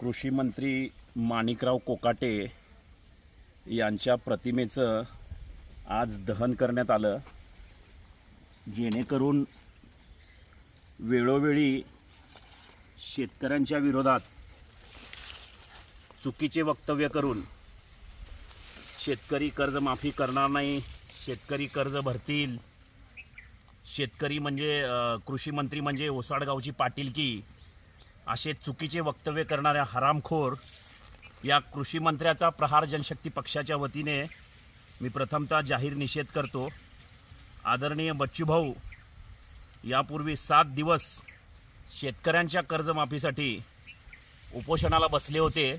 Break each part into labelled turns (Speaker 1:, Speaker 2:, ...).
Speaker 1: कृषी मंत्री माणिकराव कोकाटे यांच्या प्रतिमेचं आज दहन करण्यात आलं. जेणेकरून वेळोवेळी शेतकऱ्यांच्या विरोधात चुकीचे वक्तव्य करून शेतकरी कर्जमाफी करणार नाही शेतकरी कर्ज भरतील शेतकरी म्हणजे कृषीमंत्री कृषी मंत्री म्हणजे ओसाडगावची पाटीलकी असे चुकीचे वक्तव्य करणाऱ्या हरामखोर या कृषी मंत्र्याचा प्रहार जनशक्ती पक्षाच्या वतीने मी प्रथमतः जाहीर निषेध करतो. आदरणीय बच्चूभाऊ यापूर्वी सात दिवस शेतकऱ्यांच्या कर्जमाफीसाठी उपोषणाला बसले होते.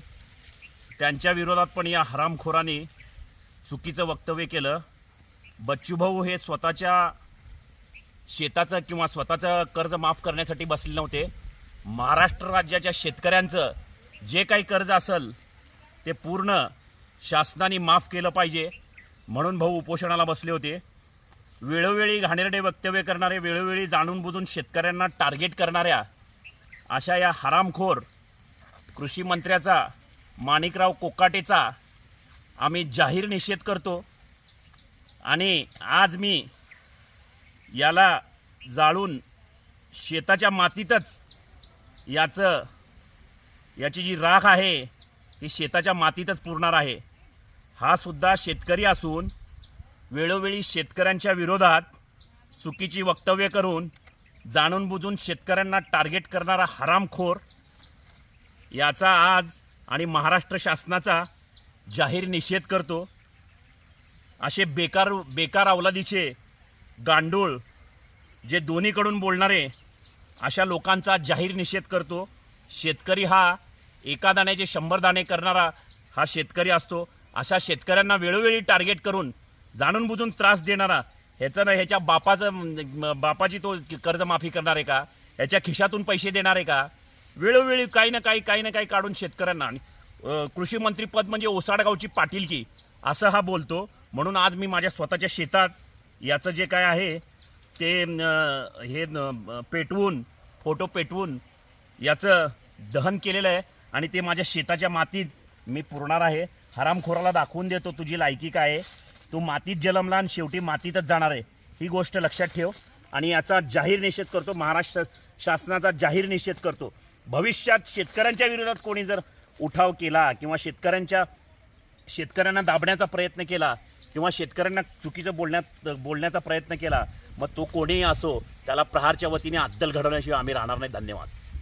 Speaker 1: त्यांच्या विरोधात पण या हरामखोरांनी चुकीचं वक्तव्य केलं. बच्चूभाऊ हे स्वतःच्या शेताचं किंवा स्वतःचं कर्ज माफ करण्यासाठी बसले नव्हते. महाराष्ट्र राज्याच्या शेतकऱ्यांचं जे काही कर्ज असेल ते पूर्ण शासनाने माफ केलं पाहिजे. म्हणून भाऊ उपोषणाला बसले होते. वेळोवेळी घाणेरडे वक्तव्य करणारे वेळोवेळी जाणून बुजून शेतकऱ्यांना टार्गेट करणाऱ्या अशा या हरामखोर कृषी मंत्र्याचा माणिकराव कोकाटेचा आम्ही जाहीर निषेध करतो. आणि आज मी याला जाळून शेताच्या मातीतच याचं याची जी राख आहे ती शेताच्या मातीतच पुरणार आहे. हा सुद्धा शेतकरी असून वेळोवेळी शेतकऱ्यांच्या विरोधात चुकीची वक्तव्य करून जाणून बुजून शेतकऱ्यांना टार्गेट करणारा हरामखोर याचा आज आणि महाराष्ट्र शासनाचा जाहीर निषेध करतो. असे बेकार बेकार अवलादीचे गांडूळ जे दोन्हीकडून बोलणारे अशा लोकांचा जाहीर निषेध करतो. शेतकरी हा एका दाण्याचे शंभर दाणे करणारा हा शेतकरी असतो. अशा शेतकऱ्यांना वेळोवेळी टार्गेट करून जाणून बुजून त्रास देणारा ह्याचं ना ह्याच्या बापाचं म्हणजे बापाची तो कर्जमाफी करणार आहे का? ह्याच्या खिशातून पैसे देणार आहे का? वेळोवेळी काही ना काही काही ना काही काढून शेतकऱ्यांना आणि कृषी मंत्रीपद म्हणजे ओसाडगावची पाटीलकी असं हा बोलतो. म्हणून आज मी माझ्या स्वतःच्या शेतात याचं जे काय आहे ते हे न, पेटवून फोटो पेटवून याचं दहन केलेलं आहे. आणि ते माझ्या शेताच्या मातीत मी पुरणार आहे. हरामखोराला दाखवून देतो तुझी लायकी काय आहे. तू मातीत जलमला आणि शेवटी मातीतच जाणार आहे. ही गोष्ट लक्षात ठेव. आणि याचा जाहीर निषेध करतो. महाराष्ट्र शासनाचा जाहीर निषेध करतो. भविष्यात शेतकऱ्यांच्या विरोधात कोणी जर उठाव केला किंवा शेतकऱ्यांच्या शेतकऱ्यांना दाबण्याचा प्रयत्न केला किंवा शेतकऱ्यांना चुकीचं बोलण्यात बोलण्याचा प्रयत्न केला मग तो कोणीही असो त्याला प्रहारच्या वतीने अद्दल घडवण्याशिवाय आम्ही राहणार नाही. धन्यवाद.